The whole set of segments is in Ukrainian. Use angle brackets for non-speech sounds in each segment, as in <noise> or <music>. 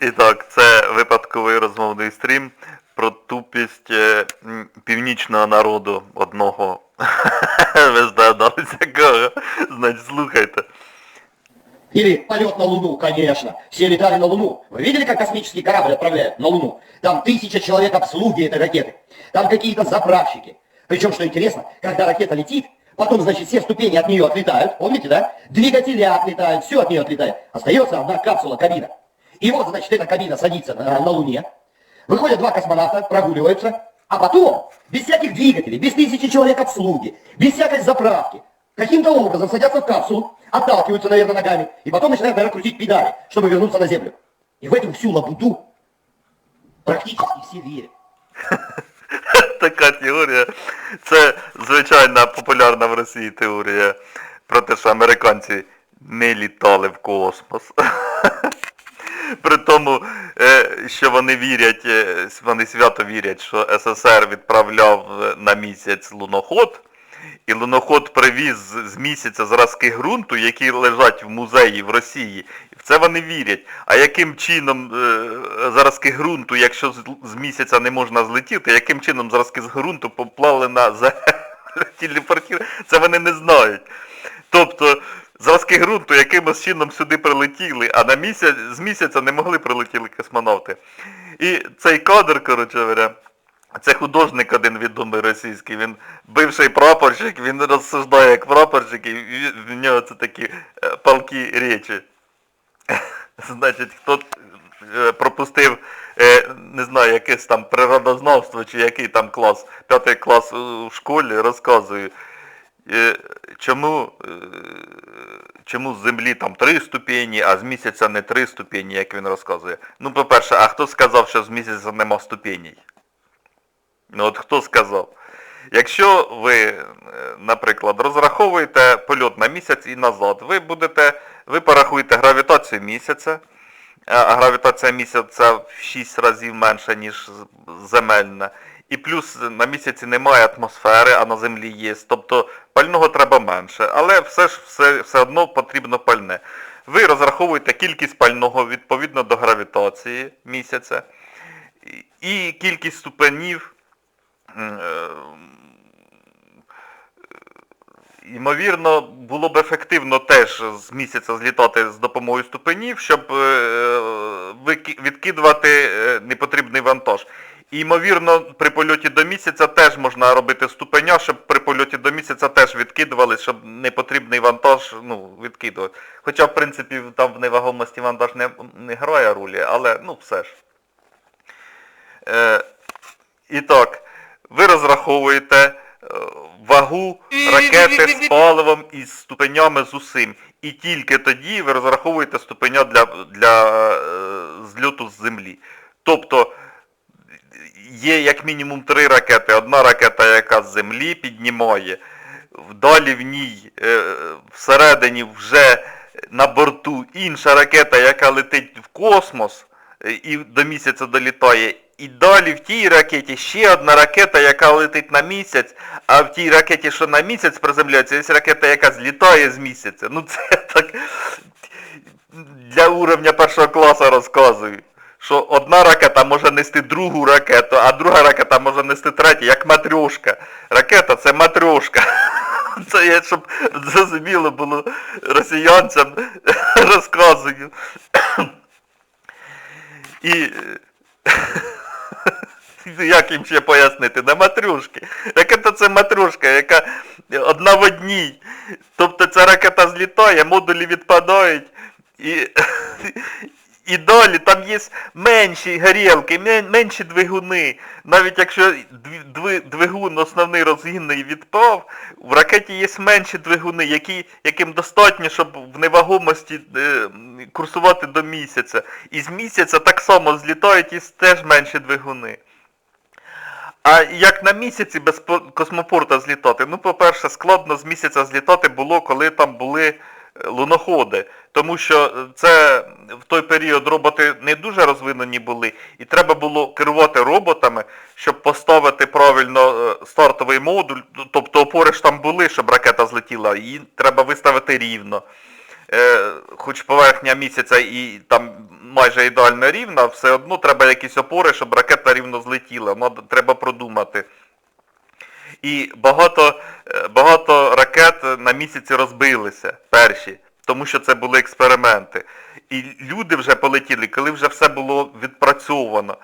І так, це випадковий розмовний стрім про тупість е, м, північного народу одного. <laughs> Ви здогадалися кого? Значить, слухайте. Или полет на Луну, конечно. Все летали на Луну. Вы видели, как космический корабль отправляют на Луну? Там тысяча человек обслуги этой ракеты. Там какие-то заправщики. Причем, что интересно, когда ракета летит, потом, значит, все ступени от нее отлетают. Помните, да? Двигатели отлетают, все от нее отлетает. Остается одна капсула, кабина. И вот, значит, эта кабина садится на, на Луне. Выходят два космонавта, прогуливаются. А потом, без всяких двигателей, без тысячи человек обслуги, без всякой заправки, каким-то образом садятся в капсулу, отталкиваются, наверное, ногами, и потом начинают, наверное, крутить педали, чтобы вернуться на Землю. И в эту всю лабуду практически все верят. <laughs> Така теорія. Це звичайна популярна в Росії теорія про те, що американці не літали в космос. <laughs> Що вони вірять, е, вони свято вірять, що СССР відправляв е, на місяць луноход, і луноход привіз з місяця зразки ґрунту, які лежать в музеї в Росії. В це вони вірять. А яким чином е, зразки ґрунту, якщо з, місяця не можна злетіти, яким чином зразки з ґрунту поплали на <laughs> телепортували, це вони не знають. Тобто зразки ґрунту якимось чином сюди прилетіли, а на місяць, з місяця не могли прилетіли космонавти. І цей кадр, коротше говоря, це художник один відомий російський, він бивший прапорщик, він розсуждає як прапорщик, і в- нього це такі е, палкі речі. <laughs> Значить, хто е, пропустив, е, не знаю, якесь там природознавство чи який там клас, п'ятий клас у школі, розказую, е, чому, е, чому з землі там три ступені, а з місяця не три ступені, як він розказує. Ну, по-перше, а хто сказав, що з місяця нема ступеней? Ну от хто сказав? Якщо ви, е, наприклад, розраховуєте польот на місяць і назад, ви будете, ви порахуєте гравітацію місяця, а гравітація місяця в 6 разів менша, ніж земельна. І плюс на місяці немає атмосфери, а на землі є. Тобто пального треба менше. Але все ж все, все одно потрібно пальне. Ви розраховуєте кількість пального відповідно до гравітації місяця і- кількість ступенів е, Ймовірно, було б ефективно теж з місяця злітати з допомогою ступенів, щоб е, відкидувати е, непотрібний вантаж. І, ймовірно, при польоті до місяця теж можна робити ступеня, щоб при польоті до місяця теж відкидували, щоб непотрібний вантаж ну, відкидувати. Хоча, в принципі, там в невагомості вантаж не, не грає ролі, але ну все ж. Е, і так, ви розраховуєте е, вагу ракети з паливом і з ступенями з усім. І тільки тоді ви розраховуєте ступеня для, для е, зльоту з землі. Тобто є як мінімум три ракети. Одна ракета, яка з землі піднімає, далі в ній е, всередині вже на борту інша ракета, яка летить в космос е, і до місяця долітає. І далі в тій ракеті ще одна ракета, яка летить на місяць, а в тій ракеті, що на місяць приземляється, є ракета, яка злітає з місяця. Ну це так для уровня першого класу розказую. Що одна ракета може нести другу ракету, а друга ракета може нести третю, як матрьошка. Ракета це матрьошка. <laughs> Це я, щоб зрозуміло було росіянцям <laughs> розказую. <coughs> І <laughs> як їм ще пояснити, на матрюшки. Ракета це матрюшка, яка одна в одній. Тобто ця ракета злітає, модулі відпадають. І, і далі там є менші горілки, менші двигуни. Навіть якщо двигун основний розгінний відпав, в ракеті є менші двигуни, які, яким достатньо, щоб в невагомості е, курсувати до місяця. І з місяця так само злітають і теж менші двигуни. А як на місяці без космопорта злітати? Ну, по-перше, складно з місяця злітати було, коли там були луноходи. Тому що це в той період роботи не дуже розвинені були, і треба було керувати роботами, щоб поставити правильно е, стартовий модуль, тобто опори ж там були, щоб ракета злетіла, її треба виставити рівно. е, хоч поверхня місяця і там майже ідеально рівна, все одно треба якісь опори, щоб ракета рівно злетіла. Треба продумати. І багато, е, багато ракет на місяці розбилися перші, тому що це були експерименти. І люди вже полетіли, коли вже все було відпрацьовано.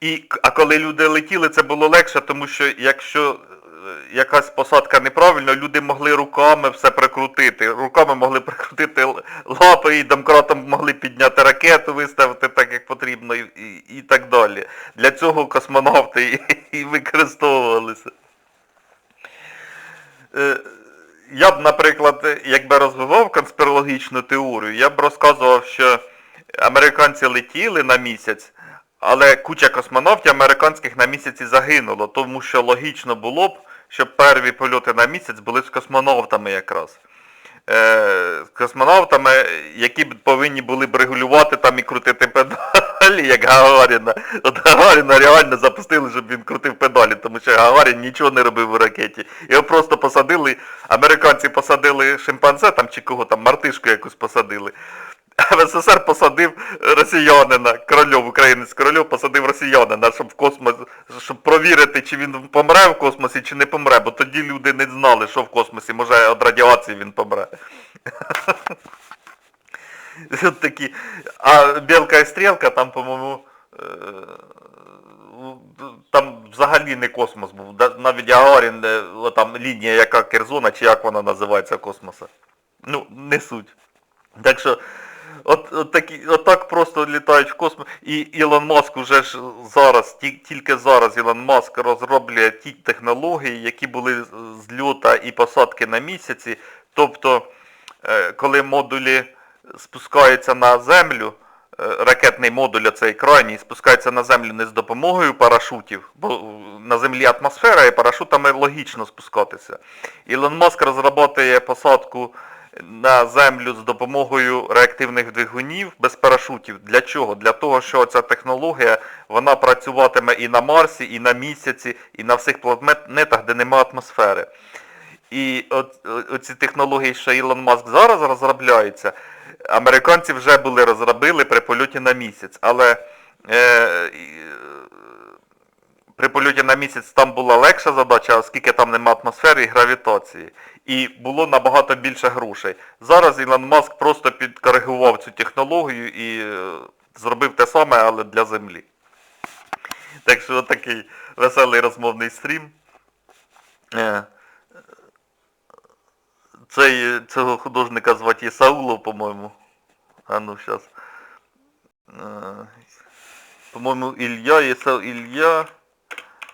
І, а коли люди летіли, це було легше, тому що якщо е, якась посадка неправильна, люди могли руками все прикрутити. Руками могли прикрутити лапи і домкратом могли підняти ракету, виставити так, як потрібно, і, і, і так далі. Для цього космонавти <laughs> і, і використовувалися. Е, Я б, наприклад, якби розвивав конспірологічну теорію, я б розказував, що американці летіли на місяць, але куча космонавтів американських на місяці загинуло, тому що логічно було б, щоб перві польоти на місяць були з космонавтами якраз. Е, з космонавтами, які повинні були б регулювати там і крутити педалі, як Гагаріна. От Гагаріна реально запустили, щоб він крутив педалі, тому що Гагарін нічого не робив у ракеті. Його просто посадили, американці посадили шимпанзе там чи кого там, мартишку якусь посадили. А в СССР посадив росіянина, корольов, українець корольов посадив росіянина, щоб в космос, щоб провірити, чи він помре в космосі, чи не помре, бо тоді люди не знали, що в космосі, може від радіації він помре. <laughs> Такі. А білка і стрілка там, по-моєму, е, там взагалі не космос був. Навіть Гагарін, е, там лінія яка Керзона, чи як вона називається космоса. Ну, не суть. Так що, от, от, такі, от так просто літають в космос. І Ілон Маск уже ж зараз, ті- тільки зараз Ілон Маск розроблює ті технології, які були з- з льота і посадки на місяці. Тобто, е, коли модулі спускаються на землю, е, ракетний модуль цей крайній спускається на землю не з допомогою парашутів, бо е, на землі атмосфера і парашутами логічно спускатися. Ілон Маск розробляє посадку на землю з допомогою реактивних двигунів без парашутів. Для чого? Для того, що ця технологія вона працюватиме і на Марсі, і на місяці, і на всіх планетах, де немає атмосфери. І оці технології, що Ілон Маск зараз розробляється, американці вже були розробили при польоті на місяць. Але е, е, при польоті на місяць там була легша задача, оскільки там нема атмосфери і гравітації. І було набагато більше грошей. Зараз Ілон Маск просто підкоригував цю технологію і е, зробив те саме, але для землі. Так що такий веселий розмовний стрім. Е, Цей, цього художника звати Ісаулов, по-моєму. А ну, зараз. По-моєму, Ілля, Єса, Ілля,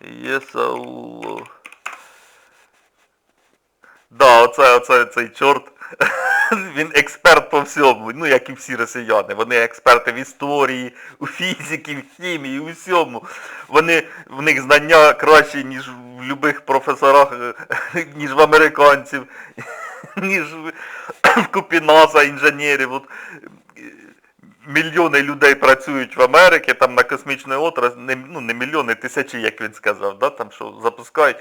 Єсаулов. Да, оце, оце цей чорт. <laughs> Він експерт по всьому, ну як і всі росіяни. Вони експерти в історії, у фізиці, в хімії, у всьому. Вони, в них знання кращі, ніж в будь-яких професорах, е, <laughs> ніж в американців, <laughs> ніж в, купі НАСА інженерів. От, е, мільйони людей працюють в Америці, там на космічній отраслі, не, ну не мільйони, тисячі, як він сказав, да, там що запускають.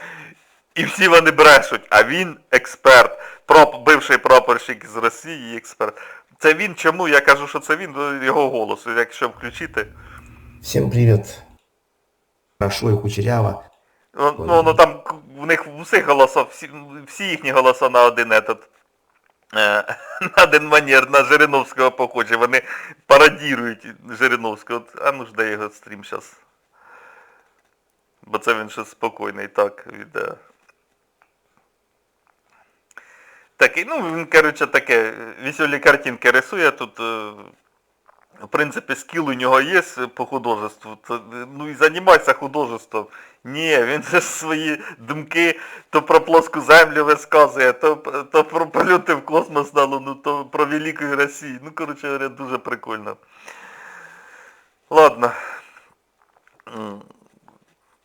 І всі вони брешуть, а він експерт, проп, бивший прапорщик з Росії, експерт. Це він чому? Я кажу, що це він його голосу, якщо включити. Всем привет. Хорошо и кучеряво. Ну, ну, ну там в них в усіх голосах, всі, всі їхні голоса на один этот, е, <laughs> на один манер, на Жириновського похожі. Вони пародірують Жириновського. От, А ну ж дай його стрім зараз. Бо це він щось спокійний так відео. Такий, ну він, коротше, таке, веселі картинки рисує тут. е, в принципі, скіл у нього є по художеству. Це, ну і займайся художеством. Ні, він <laughs> же свої думки то про плоску землю висказує, то, то про польоти в космос на Луну, то про Велику Росію. Ну, коротше говоря, дуже прикольно. Ладно.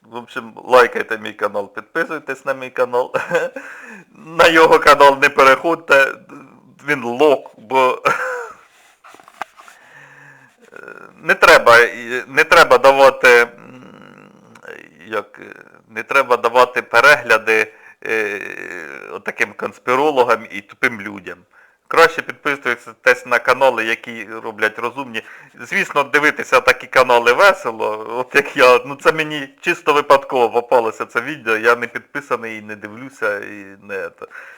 В общем, лайкайте мій канал, підписуйтесь на мій канал. <laughs> На його канал не переходьте. Він лох, бо не треба, і- не треба давати, м, як, е, не треба давати перегляди е, таким конспірологам і тупим людям. Краще підписуйтесь на канали, які роблять розумні. Звісно, дивитися такі канали весело, от як я. Ну це мені чисто випадково попалося це відео, я не підписаний і не дивлюся, і не.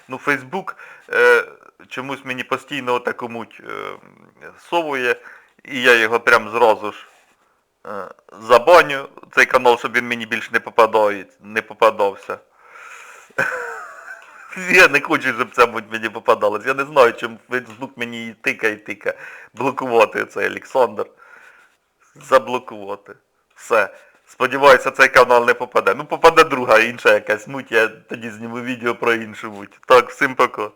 Ну, Фейсбук е, чомусь мені постійно отаку муть е, совує, і я його прям зразу ж е, забаню, цей канал, щоб він мені більш не попадає, не попадався. <laughs> Я не хочу, щоб це будь мені попадалось. Я не знаю, чим Фейсбук мені і тика, і тика. Блокувати цей Олександр. Заблокувати. Все. Сподіваюся, цей канал не попаде. Ну попаде друга, інша якась муть, я тоді зніму відео про іншу муть. Так, всім пока.